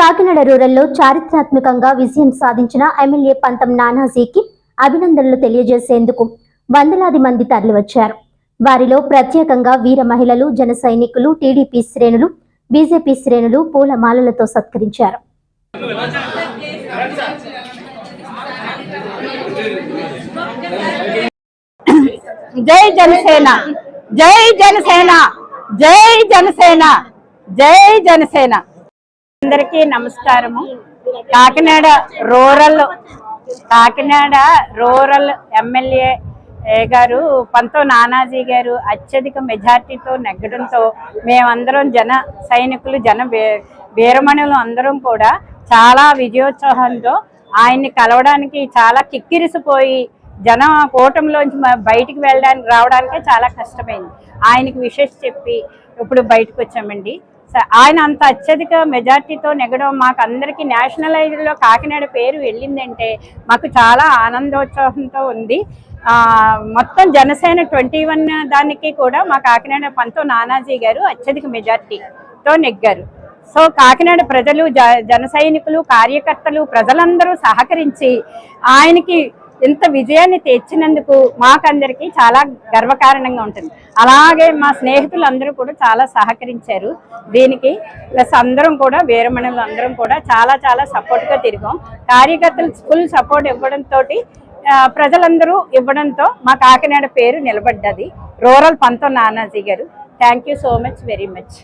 కాకినాడ రూరల్లో చారిత్రాత్మకంగా విజయం సాధించిన ఎమ్మెల్యే పంతం నానాజీకి అభినందనలు తెలియజేసేందుకు వందలాది మంది తరలివచ్చారు. వారిలో ప్రత్యేకంగా వీర మహిళలు జన సైనికులు టీడీపీ శ్రేణులు బీజేపీ శ్రేణులు పూలమాలలతో సత్కరించారు. జై జనసేన జై జనసేన జై జనసేన జై జనసేన. అందరికీ నమస్కారము. Kakinada rural Kakinada rural MLA గారు పంతో నానాజీ గారు అత్యధిక మెజార్టీతో నెగ్గడంతో మేమందరం జన సైనికులు జన వీరమణులు అందరం కూడా చాలా విజయోత్సాహంతో ఆయన్ని కలవడానికి చాలా కిక్కిరిసిపోయి జన కూటమిలోంచి బయటికి వెళ్ళడానికి రావడానికే చాలా కష్టమైంది. ఆయనకి విషెస్ చెప్పి ఇప్పుడు బయటకు వచ్చామండి ఆయన అంత అత్యధిక మెజార్టీతో నెగడం మాకు అందరికీ నేషనలైజ్లో కాకినాడ పేరు వెళ్ళిందంటే మాకు చాలా ఆనందోత్సాహంతో ఉంది. మొత్తం జనసేన ట్వంటీ వన్ దానికి కూడా మా కాకినాడ పంతో నానాజీ గారు అత్యధిక మెజార్టీతో నెగ్గారు. సో కాకినాడ ప్రజలు జ జన సైనికులు కార్యకర్తలు ప్రజలందరూ సహకరించి ఆయనకి ఇంత విజయాన్ని తెచ్చినందుకు మాకందరికీ చాలా గర్వకారణంగా ఉంటుంది. అలాగే మా స్నేహితులు అందరూ కూడా చాలా సహకరించారు. దీనికి ప్లస్ అందరం కూడా వీరమణులు అందరం కూడా చాలా చాలా సపోర్ట్గా తిరిగాం. కార్యకర్తలు ఫుల్ సపోర్ట్ ఇవ్వడంతో ప్రజలందరూ ఇవ్వడంతో మా కాకినాడ పేరు నిలబడ్డది. రూరల్ పంతో నానాజీ గారు. Thank you so much very much.